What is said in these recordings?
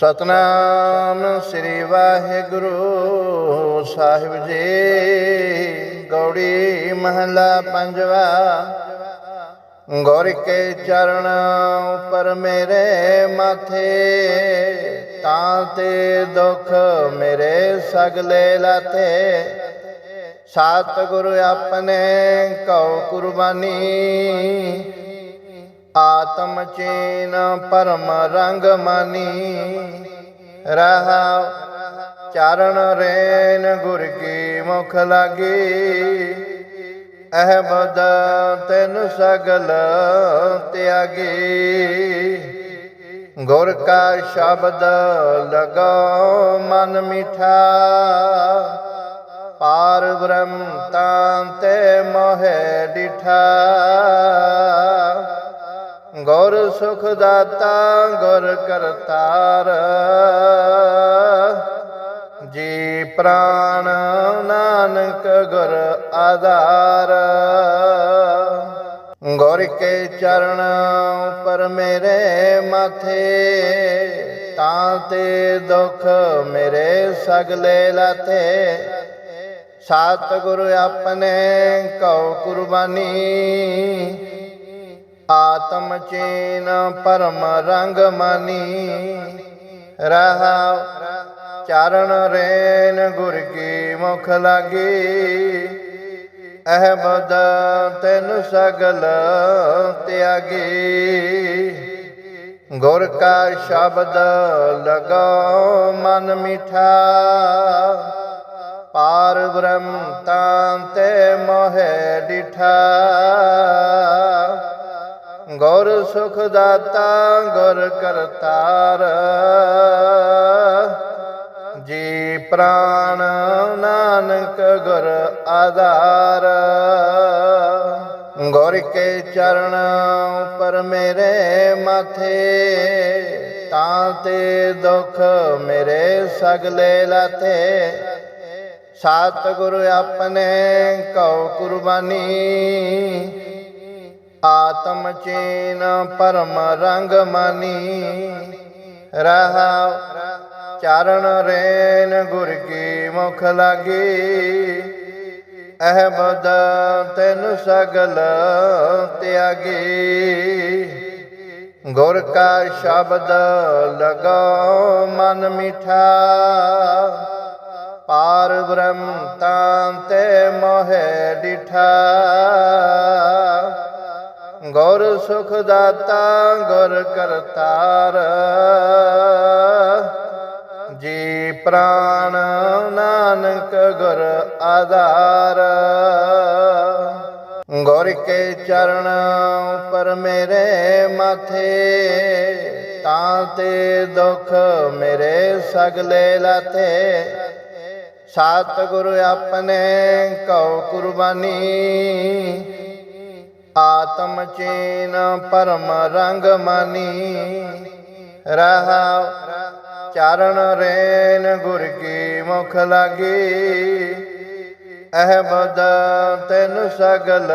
ਸਤਨਾਮ ਸ੍ਰੀ ਵਾਹਿਗੁਰੂ ਸਾਹਿਬ ਜੀ। ਗੌੜੀ ਮਹਲਾ ਪੰਜਵਾ। ਗੁਰ ਕੇ ਚਰਨ ਉਪਰ ਮੇਰੇ ਮਾਥੇ, ਤਾਂ ਤੇ ਦੁਖ ਮੇਰੇ ਸਗਲੇ ਲਾਤੇ ਸਤ ਗੁਰੂ ਆਪਣੇ ਕਉ ਕੁਰਬਾਨੀ ਆਤਮ ਚੀਨ ਪਰਮ ਰੰਗ ਮਾਨੀ। ਰਹਾ ਚਰਨ ਰੇਨ ਗੁਰ ਕੀ ਮੁਖ ਲਾਗੀ। ਅਹ ਬਦ ਤੈਨ ਸਗਲ ਤਿਆਗੀ। ਗੁਰ ਕਾ ਸ਼ਬਦ ਲਗਾਓ ਮਨ ਮਿਠਾ। ਪਾਰ ਬ੍ਰਹਮ ਤਾਂ ਤੇ ਮੋਹਿ ਡਿਠਾ। ਗੁਰ ਸੁਖ ਦਾਤਾ ਗੁਰ ਕਰਤਾਰ ਜੀ ਪ੍ਰਾਨ ਨਾਨਕ ਗੁਰ ਆਧਾਰ ਗੁਰ ਕੇ ਚਰਨ ਉਪਰ ਮੇਰੇ ਮਾਥੇ ਤਾਂ ਤੇ ਦੁਖ ਮੇਰੇ ਸਗਲੇ ਲਾਤੇ ਸਤ ਗੁਰੂ ਆਪਣੇ ਕਉ ਕੁਰਬਾਨੀ ਆਤਮ ਚੀਨ ਪਰਮ ਰੰਗ ਮਾਨੀ। ਰਹਾ ਚਰਨ ਰੇਨ ਗੁਰ ਕੀ ਮੁਖ ਲਾਗੀ। ਅਹ ਤੈਨ ਸਗਲ ਤਿਆਗੀ। ਗੁਰ ਕਾ ਸ਼ਬਦ ਲਗਾਓ ਮਨ ਮਿਠਾ। ਪਾਰ ਬ੍ਰਹਮ ਤਾਂ ਤੇ ਮੋਹਿ ਡਿਠਾ। ਗੁਰ ਸੁਖ ਦਾਤਾ ਗੁਰ ਕਰਤਾਰ ਜੀ ਪ੍ਰਾਨ ਨਾਨਕ ਗੁਰ ਆਧਾਰ ਗੁਰ ਕੇ ਚਰਨ ਉਪਰ ਮੇਰੇ ਮਾਥੇ ਤਾਂ ਤੇ ਦੁਖ ਮੇਰੇ ਸਗਲੇ ਲਾਤੇ ਸਤ ਗੁਰੂ ਆਪਣੇ ਕਉ ਕੁਰਬਾਨੀ ਆਤਮ ਚੀਨ ਪਰਮ ਰੰਗ ਮਾਨੀ। ਰਹਾ ਚਰਨ ਰੇਨ ਗੁਰ ਕੀ ਮੁਖ ਲਾਗੀ। ਅਹ ਬਦ ਤੈਨ ਸਗਲ ਤਿਆਗੀ। ਗੁਰ ਕਾ ਸ਼ਬਦ ਲਗਾਓ ਮਨ ਮਿਠਾ। ਪਾਰ ਬ੍ਰਹਮ ਤਾਂ ਤੇ ਮੋਹਿ ਡਿਠਾ। ਗੁਰ ਸੁਖ ਦਾਤਾ, ਗੁਰ ਕਰਤਾਰ। ਜੀ ਪ੍ਰਾਨ ਨਾਨਕ ਗੁਰ ਆਧਾਰ। ਗੁਰ ਕੇ ਚਰਨ ਉਪਰ ਮੇਰੇ ਮਾਥੇ, ਤਾਂ ਤੇ ਦੁਖ ਮੇਰੇ ਸਗਲੇ ਲਾਤੇ ਸਤ ਗੁਰੂ ਆਪਣੇ ਕਉ ਕੁਰਬਾਨੀ ਆਤਮ ਚੀਨ ਪਰਮ ਰੰਗ ਮਾਨੀ। ਰਹਾ ਚਰਨ ਰੇਨ ਗੁਰ ਕੀ ਮੁਖ ਲਾਗੀ। ਅਹ ਤੈਨ ਸਗਲ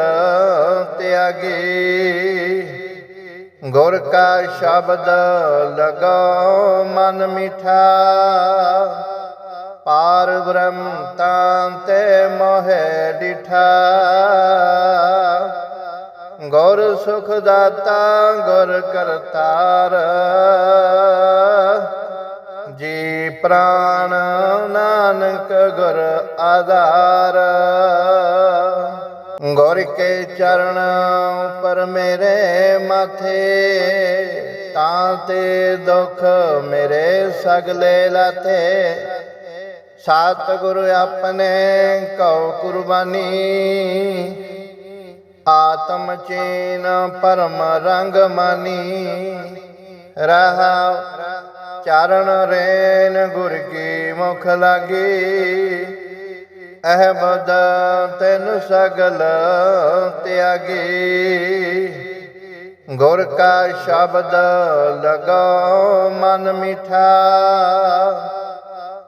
ਤਿਆਗੀ। ਗੁਰ ਕਾ ਸ਼ਬਦ ਲਗਾਓ ਮਨ ਮਿਠਾ। ਪਾਰ ਬ੍ਰਹਮ ਤਾਂ ਤੇ ਮੋਹਿ ਡਿਠਾ। ਗੁਰ ਸੁਖ ਦਾਤਾ ਗੁਰ ਕਰਤਾਰ ਜੀ ਪ੍ਰਾਨ ਨਾਨਕ ਗੁਰ ਆਧਾਰ ਗੁਰ ਕੇ ਚਰਨ ਉਪਰ ਮੇਰੇ ਮਾਥੇ ਤਾਂ ਤੇ ਦੁਖ ਮੇਰੇ ਸਗਲੇ ਲਾਤੇ ਸਤ ਗੁਰੂ ਆਪਣੇ ਕਉ ਕੁਰਬਾਨੀ ਆਤਮ ਚੀਨ ਪਰਮ ਰੰਗ ਮਾਨੀ। ਰਹਾ ਚਰਨ ਰੇਨ ਗੁਰ ਕੀ ਮੁਖ ਲਾਗੀ। ਅਹ ਤੈਨ ਸਗਲ ਤਿਆਗੀ। ਗੁਰ ਕਾ ਸ਼ਬਦ ਲਗਾਓ ਮਨ ਮਿਠਾ।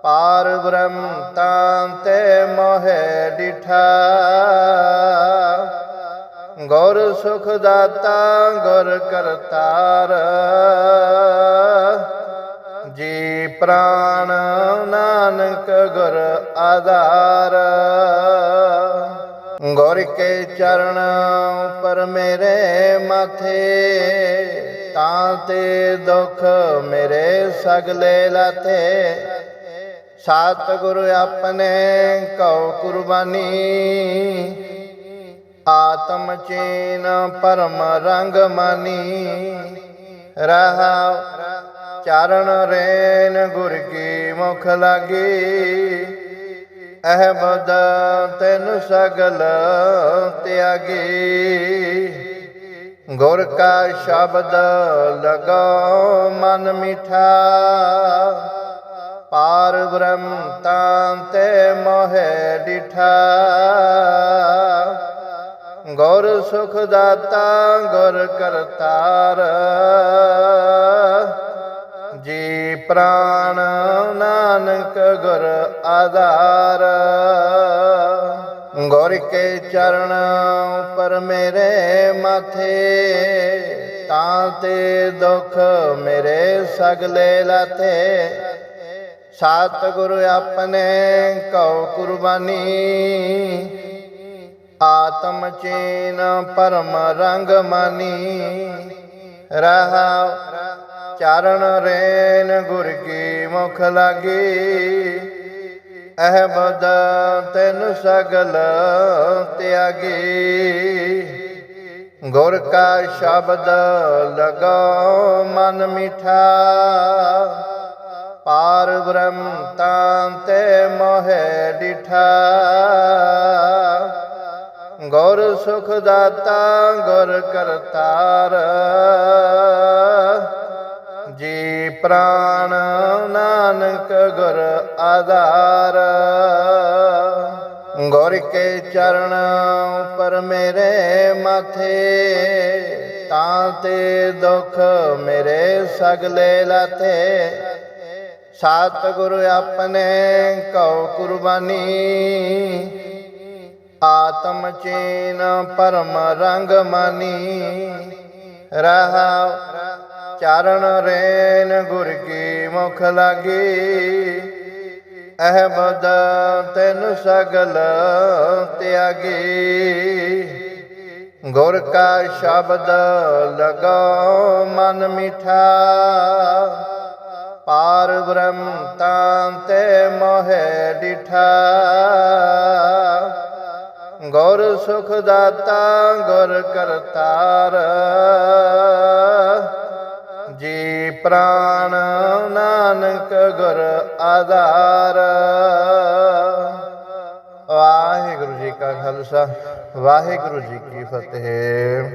ਪਾਰ ਬ੍ਰਹਮ ਤਾਂ ਤੇ ਮੋਹਿ ਡਿਠਾ। ਗੁਰ ਸੁਖ ਦਾਤਾ ਗੁਰ ਕਰਤਾਰ ਜੀ ਪ੍ਰਾਣ ਨਾਨਕ ਗੁਰ ਆਧਾਰ ਗੁਰ ਕੇ ਚਰਨ ਉਪਰ ਮੇਰੇ ਮਾਥੇ ਤਾਂ ਤੇ ਦੁਖ ਮੇਰੇ ਸਗਲੇ ਲਾਥੇ ਸਤ ਗੁਰੂ ਆਪਣੇ ਕਉ ਕੁਰਬਾਨੀ ਆਤਮ ਚੀਨ ਪਰਮ ਰੰਗ ਮਾਨੀ। ਰਹਾ ਚਰਨ ਰੇਨ ਗੁਰ ਕੀ ਮੁਖ ਲਾਗੀ। ਅਹ ਤੈਨ ਸਗਲ ਤਿਆਗੀ। ਗੁਰ ਕਾ ਸ਼ਬਦ ਲਗਾਓ ਮਨ ਮਿਠਾ। ਪਾਰ ਬ੍ਰਹਮ ਤਾਂ ਤੇ ਮੋਹਿ ਡਿਠਾ। ਗੁਰ ਸੁਖ ਦਾਤਾ, ਗੁਰ ਕਰਤਾਰ। ਜੀ ਪ੍ਰਾਣ ਨਾਨਕ ਗੁਰ ਆਧਾਰ। ਗੁਰ ਕੇ ਚਰਨ ਉਪਰ ਮੇਰੇ ਮਾਥੇ, ਤਾਂ ਤੇ ਦੁਖ ਮੇਰੇ ਸਗਲੇ ਲਾਥੇ। ਸਤ ਗੁਰੂ ਆਪਣੇ ਕਉ ਕੁਰਬਾਨੀ ਆਤਮ ਚੀਨ ਪਰਮ ਰੰਗ ਮਾਨੀ। ਰਹਾ ਚਰਨ ਰੇਨ ਗੁਰ ਕੀ ਮੁਖ ਲਾਗੀ। ਅਹ ਬਦ ਤੈਨ ਸਗਲ ਤਿਆਗੀ। ਗੁਰ ਕਾ ਸ਼ਬਦ ਲਗਾਓ ਮਨ ਮਿਠਾ। ਪਾਰ ਬ੍ਰਹਮ ਤਾਂ ਤੇ ਮੋਹਿ ਡਿਠਾ। ਗੁਰ ਸੁਖ ਦਾਤਾ, ਗੁਰ ਕਰਤਾਰ। ਜੀ ਪ੍ਰਾਣ ਨਾਨਕ ਗੁਰ ਆਧਾਰ। ਗੁਰ ਕੇ ਚਰਨ ਉਪਰ ਮੇਰੇ ਮਾਥੇ, ਤਾਂ ਤੇ ਦੁਖ ਮੇਰੇ ਸਗਲੇ ਲਾਥੇ। ਸਤ ਗੁਰੂ ਆਪਣੇ ਕਉ ਕੁਰਬਾਨੀ ਆਤਮ ਚੀਨ ਪਰਮ ਰੰਗ ਮਾਨੀ। ਰਹਾ ਚਰਨ ਰੇਨ ਗੁਰ ਕੀ ਮੁਖ ਲਾਗੀ। ਅਹ ਬਦ ਤੈਨ ਸਗਲ ਤਿਆਗੀ। ਗੁਰ ਕਾ ਸ਼ਬਦ ਲਗਾਓ ਮਨ ਮਿਠਾ। ਪਾਰ ਬ੍ਰਹਮ ਤਾਂ ਤੇ ਮੋਹਿ ਡਿਠਾ। ਗੁਰ ਸੁਖ ਦਾਤਾ, ਗੁਰ ਕਰਤਾਰ। ਜੀ ਪ੍ਰਾਣ ਨਾਨਕ ਗੁਰ ਆਧਾਰ। ਵਾਹਿਗੁਰੂ ਜੀ ਕਾ ਖਾਲਸਾ, ਵਾਹਿਗੁਰੂ ਜੀ ਕੀ ਫਤਿਹ।